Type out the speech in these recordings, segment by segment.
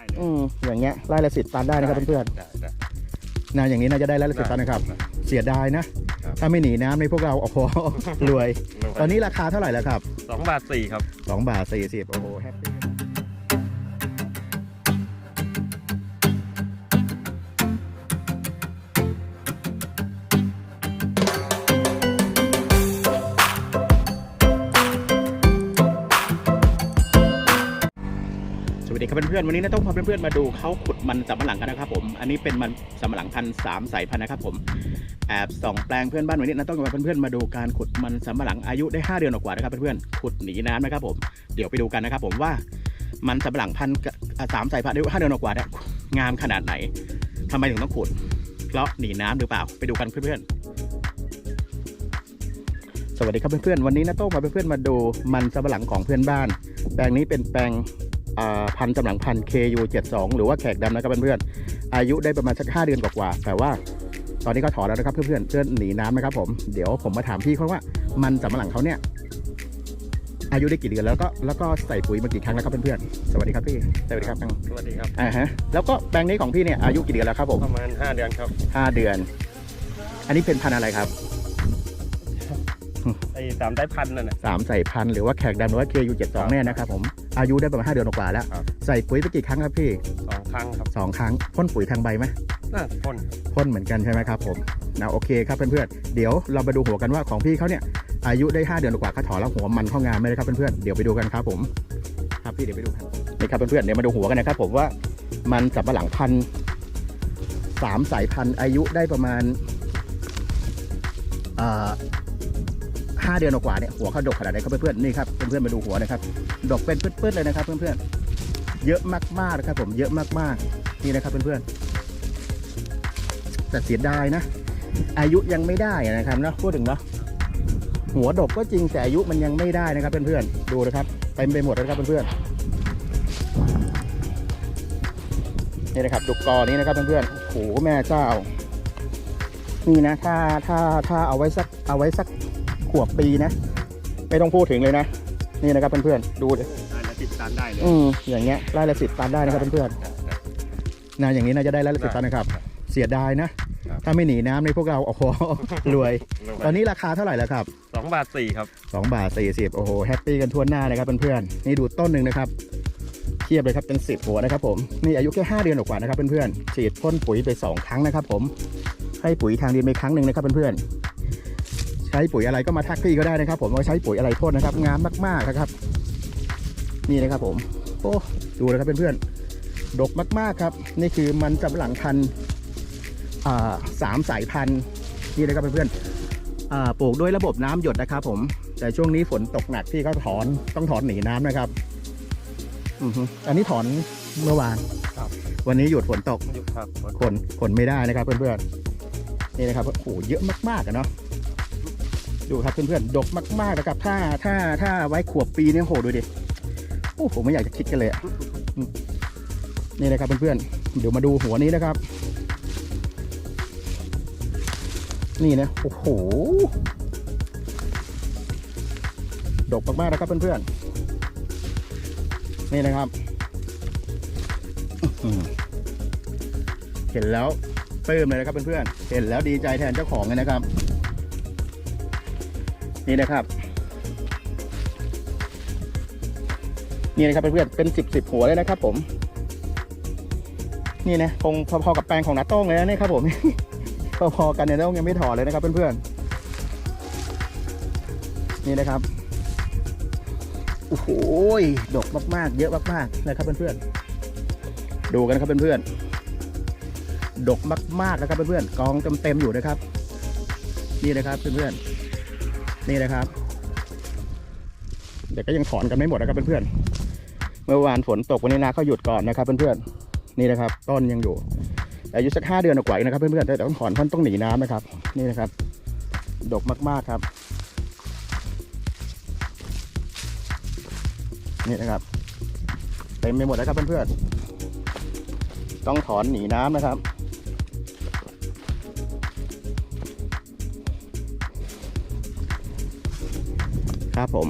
ได้เลยอืมอย่างเงี้ยไร่ละสิบตันได้นะครับเพื่อนได้ได้ ๆนะอย่างนี้น่าจะได้ไร่ละสิบตันนะครับ เสียดายนะ ครับ ถ้าไม่หนีน้ำในพวกเราโอ้โห รวย ตอนนี้ราคาเท่าไหร่แล้วครับสองบาทสี่ครับสองบาทสี่สิบโอ้โหแฮปปี้ สวัสดีครับเพื่อนๆวันนี้นะต้องพาเพื่อนๆมาดูเขาขุดมันสำปะหลังกันนะครับผมอันนี้เป็นมันสำปะหลังพันสามสายพันธุ์นะครับผมแอบส่องแปลงเพื่อนบ้านวันนี้นะต้องพาเพื่อนๆมาดูการขุดมันสำปะหลังอายุได้ 5 เดือนกว่านะครับเพื่อนๆขุดหนีน้ำนะครับผมเดี๋ยวไปดูกันนะครับผมว่ามันสำปะหลังพันสามสายพันธุ์อายุห้าเดือนกว่าเนี่ยงามขนาดไหนทำไมถึงต้องขุดเพราะหนีน้ำหรือเปล่าไปดูกันเพื่อนๆสวัสดีครับเพื่อนๆวันนี้นะโต้งพาเพื่อนๆมาดูมันสำปะหลังของเพื่อนบ้าน แปลงนี้เป็นแปลง พันธุ์สำปะหลังพันธุ์ KU72 หรือว่าแขกดำนะครับเพื่อนๆ อายุได้ประมาณสัก 5 เดือนกว่าๆแต่ว่าตอนนี้เขาถอนแล้วนะครับเพื่อนๆเพื่อนหนีน้ำนะครับผมเดี๋ยวผมมาถามพี่เขาว่ามันสำปะหลังเขาเนี่ย อายุได้กี่เดือนแล้วก็แล้วก็ใส่ปุ๋ยมากี่ครั้งแล้วครับเพื่อนๆสวัสดีครับพี่สวัสดีครับสวัสดีครับอ่าฮะแล้วก็แปลงนี้ของพี่เนี่ยอายุกี่เดือนแล้วครับผมประมาณห้าเดือนครับห้าเดือน อันนี้เป็นพันธุ์อะไรครับ ไอ้สามสายพันธุ์นั่นน่ะ สามสายพันธุ์หรือว่าแขกดำหรือว่า KU72 เนี่ยนะครับผมอายุได้ประมาณ5เดือนกว่าแล้ว ครับ ใส่ปุ๋ยไปกี่ครั้งครับพี่สองครั้งครับสองครั้งพ่นปุ๋ยทางใบไหมน่าพ่นพ่นเหมือนกันใช่ไหมครับผมนะโอเคครับเพื่อนๆเดี๋ยวเรามาดูหัวกันว่าของพี่เขาเนี่ยอายุได้5เดือนกว่าเขาถอนแล้วหัวมันเข้างานไหมนะครับเพื่อนๆเดี๋ยวไปดูกันครับผม ครับพี่เดี๋ยวไปดูกันนี่ครับเพื่อนๆเดี๋ยวมาดูหัวกันนะครับผมว่ามันสับปะหลังพันธุ์สามสายพันธุ์อายุได้ประมาณอ่า ห้าเดือนกว่าเนี่ยหัวเขาดกขนาดไหนครับเพื่อนๆนี่ครับเพื่อนๆมาดูหัวนะครับดกเป็นปื้ดๆเลยนะครับ เพื่อนๆเยอะมากๆนะครับ ผมเยอะมากๆนี่นะครับเพื่อนๆแต่เสียดายนะ อายุยังไม่ได้นะครับเนาะพูดถึงเนาะหัวดกก็จริงแต่อายุมันยังไม่ได้นะครับเพื่อนๆดูนะครับเต็มไปหมดเลยครับเพื่อนๆนี่นะครับดกกอนี้นะครับเพื่อนๆโอ้โหแม่เจ้านี่นะถ้าถ้าถ้าเอาไว้สักเอาไว้สัก ขวบปีนะ ไม่ต้องพูดถึงเลยนะ นี่นะครับเพื่อนๆดูเลยได้ละสิบตันได้เลยอืมอย่างเงี้ยไร่ละสิบตันได้นะครับเพื่อนๆนะอย่างนี้น่าจะได้ไร่ละสิบตันนะครับ เสียดายนะ ถ้าไม่หนีน้ำในพวกเราโอ้โหรวย ตอนนี้ราคาเท่าไหร่แล้วครับสองบาทสี่ครับ2บาท40โอ้โหแฮปปี้กันทั่วหน้าเลยครับเพื่อนๆนี่ดูต้นหนึ่งนะครับเทียบเลยครับเป็น10หัวนะครับผมนี่อายุแค่5เดือนกว่านะครับเพื่อนๆฉีดพ่นปุ๋ยไป2ครั้งนะครับผมให้ปุ๋ยทางดินไปครั้งหนึ่งนะครับเพื่อนๆ ใช้ปุ๋ยอะไรก็มาทักพี่ก็ได้นะครับ ผมว่าใช้ปุ๋ยอะไรพ่นนะครับ งามมากๆนะครับ นี่นะครับผมโอ้ดูนะครับเพื่อนๆดกมากๆครับ นี่คือมันสำปะหลังพันธุ์อ่าสามสายพันธุ์นี่นะครับเพื่อนๆอ่าปลูกด้วยระบบน้ำหยดนะครับ ผม แต่ช่วงนี้ฝนตกหนักพี่ก็ถอนต้องถอนหนีน้ำนะครับอือฮึอันนี้ถอนเมื่อวานครับวันนี้หยุดฝนตกหยุดครับขนขนไม่ได้นะครับ เพื่อนๆนี่นะครับโอ้โหเยอะมากๆอะเนาะ ดูครับเพื่อนๆดกมากๆนะครับ ถ้าถ้าถ้าไว้ขวบปีเนี่ยโหดูดิโอ้ผมไม่อยากจะคิดกันเลยอะนี่นะครับเพื่อนๆเดี๋ยวมาดูหัวนี้นะครับ นี่นะโอ้โหดกมากๆนะครับเพื่อนๆนี่นะครับเห็นแล้วปลื้มเลยนะครับเพื่อนๆเห็นแล้วดีใจแทนเจ้าของเลยนะครับ นี่นะครับ นี่นะครับเพื่อนๆเป็นสิบสิบหัวเลยนะครับ ผม นี่นะคงพอๆกับแปลงของนัตโต้งเลยนะนี่ครับผมพอๆกันเนี่ยน้องยังไม่ถอดเลยนะครับเพื่อนๆนี่นะครับโอ้โหดกมากๆ เยอะมากๆนะครับเพื่อนๆดูกันนะครับเพื่อนๆดกมากๆนะครับเพื่อนๆกองเต็มๆอยู่นะครับ นี่นะครับเพื่อนๆ นี่นะครับ เดี๋ยวก็ยังถอนกันไม่หมดนะครับเพื่อนๆ เมื่อวานฝนตกวันนี้นาเขาหยุดก่อนนะครับเพื่อนๆ นี่นะครับ ต้นยังอยู่อายุสักห้าเดือนกว่าอีกนะครับเพื่อนๆแต่ต้องถอนเพราะต้องหนีน้ำนะครับ นี่นะครับ ดกมากๆครับ นี่นะครับเต็มไปหมดแล้วครับเพื่อนๆ ต้องถอนหนีน้ำนะครับ ครับผม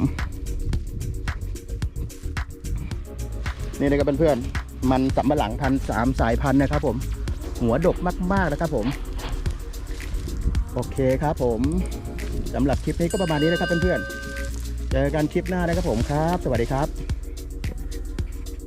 นี่เลยครับเพื่อนมันสำปะหลังพันสามสายพันธุ์นะครับผม หัวดกมาก ๆนะครับผม โอเคครับผมสำหรับคลิปนี้ก็ประมาณนี้นะครับเพื่อนๆเจอกันคลิปหน้านะครับผมครับ สวัสดีครับ